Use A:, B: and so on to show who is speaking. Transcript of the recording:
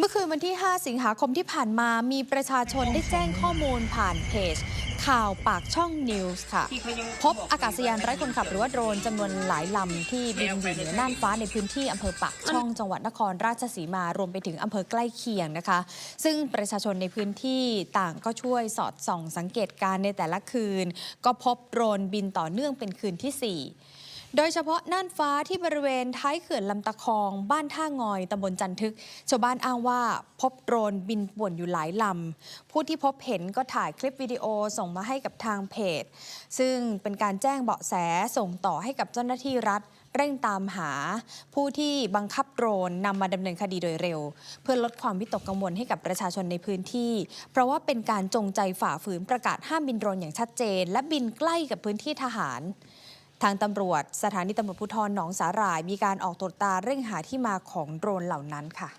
A: เมื่อคืนวันที่ 5 สิงหาคมที่ผ่านมา มีประชาชนได้แจ้งข้อมูลผ่านเพจ ข่าวปากช่องนิวส์ค่ะ พบอากาศยานไร้คนขับหรือว่าโดรนจำนวนหลายลำที่บินอยู่เหนือน่านฟ้าในพื้นที่อำเภอปากช่องจังหวัดนครราชสีมารวมไปถึงอำเภอใกล้เคียงนะคะ ซึ่งประชาชนในพื้นที่ต่างก็ช่วยสอดส่องสังเกตการณ์ในแต่ละคืน ก็พบโดรนบินต่อเนื่องเป็นคืนที่สี่ โดยเฉพาะน่านฟ้าที่บริเวณท้ายเขื่อนลำตะคอง บ้านท่างอยตำบลจันทึก ชาวบ้านอ้างว่าพบโดรนบินป่วนอยู่หลายลำ ผู้ที่พบเห็นก็ถ่ายคลิปวิดีโอส่งมาให้กับทางเพจ ซึ่งเป็นการแจ้งเบาะแสส่งต่อให้กับเจ้าหน้าที่รัฐเร่งตามหาผู้ที่บังคับโดรนนำมาดำเนินคดีโดยเร็ว เพื่อลดความวิตกกังวลให้กับประชาชนในพื้นที่ เพราะว่าเป็นการจงใจฝ่าฝืนประกาศห้ามบินโดรนอย่างชัดเจน และบินใกล้กับพื้นที่ทหาร ทางตำรวจสถานีตำรวจภูธรหนองสาหร่าย มีการออกตรวจตาเร่งหาที่มาของโดรนเหล่านั้นค่ะ